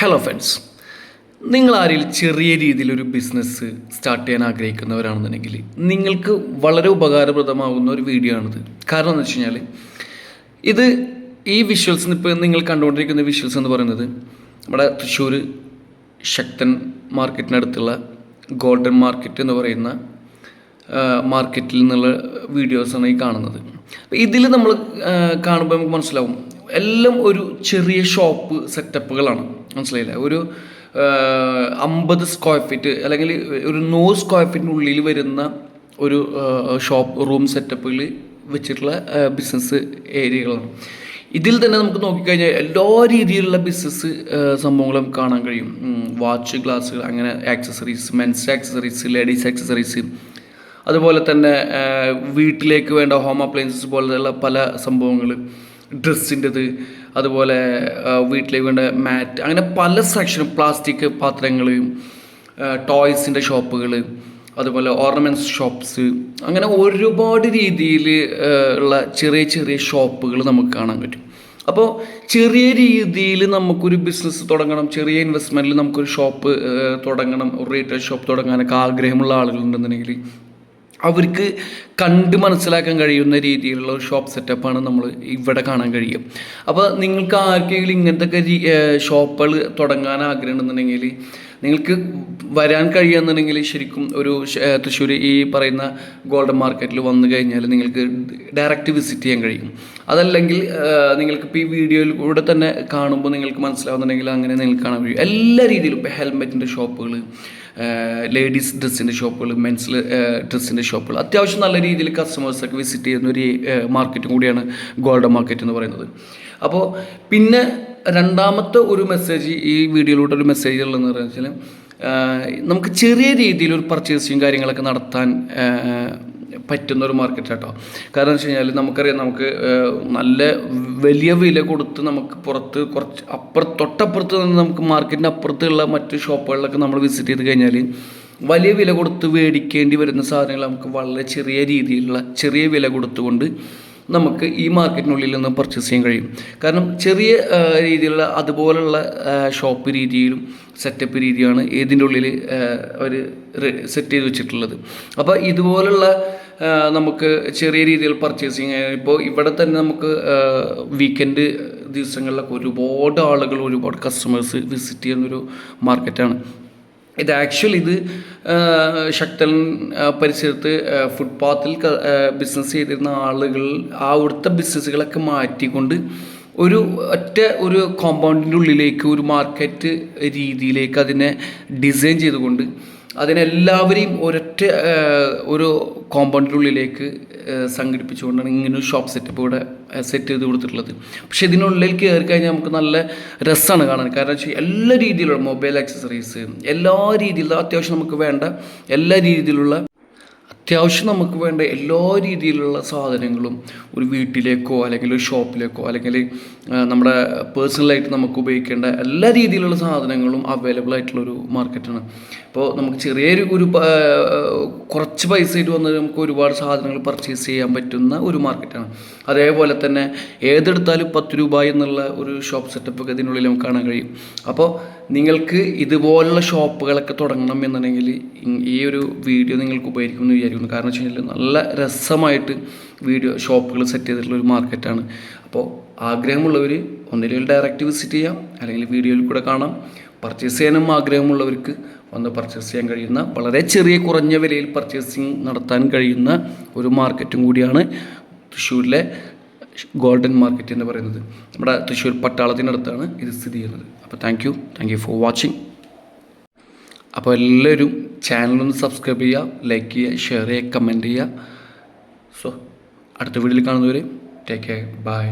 Hello friends നിങ്ങൾ ആരിൽ ചെറിയ രീതിയിൽ ഒരു ബിസിനസ് സ്റ്റാർട്ട് ചെയ്യാൻ ആഗ്രഹിക്കുന്നവരാണെന്നുണ്ടെങ്കിൽ നിങ്ങൾക്ക് വളരെ ഉപകാരപ്രദമാകുന്ന ഒരു വീഡിയോ ആണിത്. കാരണം എന്ന് വെച്ച് കഴിഞ്ഞാൽ ഇത് ഈ വിഷ്വൽസ് ഇപ്പോൾ നിങ്ങൾ കണ്ടുകൊണ്ടിരിക്കുന്ന വിഷ്വൽസ് എന്ന് പറയുന്നത് നമ്മുടെ തൃശ്ശൂർ ശക്തൻ മാർക്കറ്റിനടുത്തുള്ള ഗോൾഡൻ മാർക്കറ്റ് എന്ന് പറയുന്ന മാർക്കറ്റിൽ നിന്നുള്ള വീഡിയോസാണ് ഈ കാണുന്നത്. ഇതിൽ നമ്മൾ കാണുമ്പോൾ നമുക്ക് മനസ്സിലാവും. എല്ലാം ഒരു ചെറിയ ഷോപ്പ് സെറ്റപ്പുകളാണ് മനസ്സിലായില്ല? ഒരു അമ്പത് സ്ക്വയർ ഫീറ്റ് അല്ലെങ്കിൽ ഒരു നൂറ് സ്ക്വയർ ഫീറ്റിനുള്ളിൽ വരുന്ന ഒരു ഷോപ്പ് റൂം സെറ്റപ്പിൽ വെച്ചിട്ടുള്ള ബിസിനസ് ഏരിയകളാണ്. ഇതിൽ തന്നെ നമുക്ക് നോക്കിക്കഴിഞ്ഞാൽ എല്ലാ രീതിയിലുള്ള ബിസിനസ് സംഭവങ്ങളും കാണാൻ കഴിയും. വാച്ച് ഗ്ലാസ്സുകൾ അങ്ങനെ accessories men's accessories ladies accessories അതുപോലെ തന്നെ വീട്ടിലേക്ക് വേണ്ട ഹോം അപ്ലയൻസസ് പോലെയുള്ള പല സംഭവങ്ങൾ ഡ്രസ്സിന്റെത് അതുപോലെ വീട്ടിലേക്ക് വേണ്ട മാറ്റ് അങ്ങനെ പല സെക്ഷനും പ്ലാസ്റ്റിക് പാത്രങ്ങൾ ടോയ്സിന്റെ ഷോപ്പുകൾ അതുപോലെ ഓർണമെന്റ്സ് ഷോപ്സ് അങ്ങനെ ഒരുപാട് രീതിയിൽ ഉള്ള ചെറിയ ചെറിയ ഷോപ്പുകൾ നമുക്ക് കാണാൻ പറ്റും. അപ്പോൾ ചെറിയ രീതിയിൽ നമുക്കൊരു ബിസിനസ് തുടങ്ങണം ചെറിയ ഇൻവെസ്റ്റ്മെന്റിൽ നമുക്കൊരു ഷോപ്പ് തുടങ്ങണം ഒരു റീറ്റെയിൽ ഷോപ്പ് തുടങ്ങാനൊക്കെ ആഗ്രഹമുള്ള ആളുകളുണ്ടെന്നുണ്ടെങ്കിൽ അവർക്ക് കണ്ട് മനസ്സിലാക്കാൻ കഴിയുന്ന രീതിയിലുള്ള ഒരു ഷോപ്പ് സെറ്റപ്പാണ് നമ്മൾ ഇവിടെ കാണാൻ കഴിയും അപ്പോൾ നിങ്ങൾക്ക് ആർക്കെങ്കിലും ഇങ്ങനത്തെ ഷോപ്പുകൾ തുടങ്ങാൻ ആഗ്രഹം ഉണ്ടെന്നുണ്ടെങ്കിൽ നിങ്ങൾക്ക് വരാൻ കഴിയുമെന്നുണ്ടെങ്കിൽ ശരിക്കും ഒരു തൃശ്ശൂർ ഈ പറയുന്ന ഗോൾഡൻ മാർക്കറ്റിൽ വന്നു കഴിഞ്ഞാൽ നിങ്ങൾക്ക് ഡയറക്റ്റ് വിസിറ്റ് ചെയ്യാൻ കഴിയും. അതല്ലെങ്കിൽ നിങ്ങൾക്ക് ഇപ്പോൾ ഈ വീഡിയോയിൽ കൂടെ തന്നെ കാണുമ്പോൾ നിങ്ങൾക്ക് മനസ്സിലാവുന്നുണ്ടെങ്കിൽ അങ്ങനെ നിങ്ങൾക്ക് കാണാൻ കഴിയും. എല്ലാ രീതിയിലും ഇപ്പോൾ ഹെൽമെറ്റിന്റെ ഷോപ്പുകൾ ലേഡീസ് ഡ്രസ്സിന്റെ ഷോപ്പുകൾ മെൻസ് ഡ്രസ്സിന്റെ ഷോപ്പുകൾ. അത്യാവശ്യം നല്ല രീതിയിൽ കസ്റ്റമേഴ്സൊക്കെ വിസിറ്റ് ചെയ്യുന്ന ഒരു മാർക്കറ്റും കൂടിയാണ് ഗോൾഡൻ മാർക്കറ്റ് എന്ന് പറയുന്നത്. അപ്പോൾ പിന്നെ രണ്ടാമത്തെ ഒരു മെസ്സേജ് ഈ വീഡിയോയിലൂടെ ഒരു മെസ്സേജ് ഉള്ളതെന്ന് വെച്ചാൽ നമുക്ക് ചെറിയ രീതിയിൽ ഒരു പർച്ചേസിങ് കാര്യങ്ങളൊക്കെ നടത്താൻ പറ്റുന്ന ഒരു മാർക്കറ്റ് കേട്ടോ കാരണം വെച്ച് കഴിഞ്ഞാൽ നമുക്കറിയാം നമുക്ക് നല്ല വലിയ വില കൊടുത്ത് നമുക്ക് പുറത്ത് കുറച്ച് അപ്പുറത്ത് തൊട്ടപ്പുറത്ത് നിന്ന് നമുക്ക് മാർക്കറ്റിന്റെ അപ്പുറത്തുള്ള മറ്റ് ഷോപ്പുകളിലൊക്കെ നമ്മൾ വിസിറ്റ് ചെയ്ത് കഴിഞ്ഞാൽ വലിയ വില കൊടുത്ത് മേടിക്കേണ്ടി വരുന്ന സാധനങ്ങൾ നമുക്ക് വളരെ ചെറിയ രീതിയിലുള്ള ചെറിയ വില കൊടുത്തുകൊണ്ട് നമുക്ക് ഈ മാർക്കറ്റിനുള്ളിൽ നിന്ന് പർച്ചേസ് ചെയ്യാൻ കഴിയും. കാരണം ചെറിയ രീതിയിലുള്ള അതുപോലുള്ള ഷോപ്പ് രീതിയിലും സെറ്റപ്പ് രീതിയാണ് ഇതിന്റെ ഉള്ളിൽ അവർ സെറ്റ് ചെയ്ത് വെച്ചിട്ടുള്ളത്. അപ്പോൾ ഇതുപോലുള്ള നമുക്ക് ചെറിയ രീതിയിൽ പർച്ചേസിങ് ഇപ്പോൾ ഇവിടെ തന്നെ നമുക്ക് വീക്കെൻഡ് ദിവസങ്ങളിലൊക്കെ ഒരുപാട് ആളുകൾ ഒരുപാട് കസ്റ്റമേഴ്സ് വിസിറ്റ് ചെയ്യുന്നൊരു മാർക്കറ്റാണ് ഇത് ആക്ച്വലി ഇത് ശക്തൻ പരിസരത്ത് ഫുട്പാത്തിൽ ബിസിനസ് ചെയ്തിരുന്ന ആളുകൾ ആ അവിടുത്തെ ബിസിനസ്സുകളൊക്കെ മാറ്റിക്കൊണ്ട് ഒരു ഒറ്റ ഒരു കോമ്പൗണ്ടിന്റെ ഉള്ളിലേക്ക് ഒരു മാർക്കറ്റ് രീതിയിലേക്ക് അതിനെ ഡിസൈൻ ചെയ്തുകൊണ്ട് അതിനെല്ലാവരെയും ഒരൊറ്റ ഒരു കോമ്പൗണ്ടിനുള്ളിലേക്ക് സംഘടിപ്പിച്ചുകൊണ്ടാണ് ഇങ്ങനെ ഒരു ഷോപ്പ് സെറ്റപ്പ് ഇവിടെ സെറ്റ് ചെയ്ത് കൊടുത്തിട്ടുള്ളത്. പക്ഷെ ഇതിനുള്ളിൽ കയറി കഴിഞ്ഞാൽ നമുക്ക് നല്ല രസമാണ് കാണാൻ. കാരണം വെച്ചാൽ എല്ലാ രീതിയിലുള്ള മൊബൈൽ ആക്സസറീസ് എല്ലാ രീതിയിലുള്ള അത്യാവശ്യം നമുക്ക് വേണ്ട എല്ലാ രീതിയിലുള്ള അത്യാവശ്യം നമുക്ക് വേണ്ട എല്ലാ രീതിയിലുള്ള സാധനങ്ങളും ഒരു വീട്ടിലേക്കോ അല്ലെങ്കിൽ ഒരു ഷോപ്പിലേക്കോ അല്ലെങ്കിൽ നമ്മുടെ പേഴ്സണലായിട്ട് നമുക്ക് ഉപയോഗിക്കേണ്ട എല്ലാ രീതിയിലുള്ള സാധനങ്ങളും അവൈലബിൾ ആയിട്ടുള്ള ഒരു മാർക്കറ്റാണ് ഇപ്പോൾ നമുക്ക് ചെറിയൊരു ഒരു കുറച്ച് പൈസ ആയിട്ട് വന്നാൽ നമുക്ക് ഒരുപാട് സാധനങ്ങൾ പർച്ചേസ് ചെയ്യാൻ പറ്റുന്ന ഒരു മാർക്കറ്റാണ് അതേപോലെ തന്നെ ഏതെടുത്താലും പത്ത് രൂപ എന്നുള്ള ഒരു ഷോപ്പ് സെറ്റപ്പ് ഒക്കെ ഇതിനുള്ളിൽ നമുക്ക് കാണാൻ കഴിയും. അപ്പോൾ നിങ്ങൾക്ക് ഇതുപോലുള്ള ഷോപ്പുകളൊക്കെ തുടങ്ങണം എന്നുണ്ടെങ്കിൽ ഈ ഒരു വീഡിയോ നിങ്ങൾക്ക് ഉപകരിക്കുമെന്ന് വിചാരിക്കുന്നു. കാരണം വെച്ച് കഴിഞ്ഞാൽ നല്ല രസമായിട്ട് വീഡിയോ ഷോപ്പുകൾ സെറ്റ് ചെയ്തിട്ടുള്ള ഒരു മാർക്കറ്റാണ്. അപ്പോൾ ആഗ്രഹമുള്ളവർ ഒന്നില്ലെങ്കിൽ ഡയറക്റ്റ് വിസിറ്റ് ചെയ്യാം. അല്ലെങ്കിൽ വീഡിയോയിൽ കൂടെ കാണാം. പർച്ചേസ് ചെയ്യാനും ആഗ്രഹമുള്ളവർക്ക് വന്ന് പർച്ചേസ് ചെയ്യാൻ കഴിയുന്ന വളരെ ചെറിയ കുറഞ്ഞ വിലയിൽ പർച്ചേസിങ് നടത്താൻ കഴിയുന്ന ഒരു മാർക്കറ്റും കൂടിയാണ് തൃശ്ശൂരിലെ ഗോൾഡൻ മാർക്കറ്റ് എന്ന് പറയുന്നത്. നമ്മുടെ തൃശ്ശൂർ പട്ടാളത്തിനടുത്താണ് ഇത് സ്ഥിതി ചെയ്യുന്നത്. അപ്പോൾ thank you thank you for watching അപ്പോൾ എല്ലാവരും ചാനലൊന്ന് സബ്സ്ക്രൈബ് ചെയ്യുക ലൈക്ക് ചെയ്യുക ഷെയർ ചെയ്യുക കമന്റ് ചെയ്യുക. സോ അടുത്ത വീഡിയോയിൽ കാണുന്നവരെ ടേക്ക് കെയർ ബൈ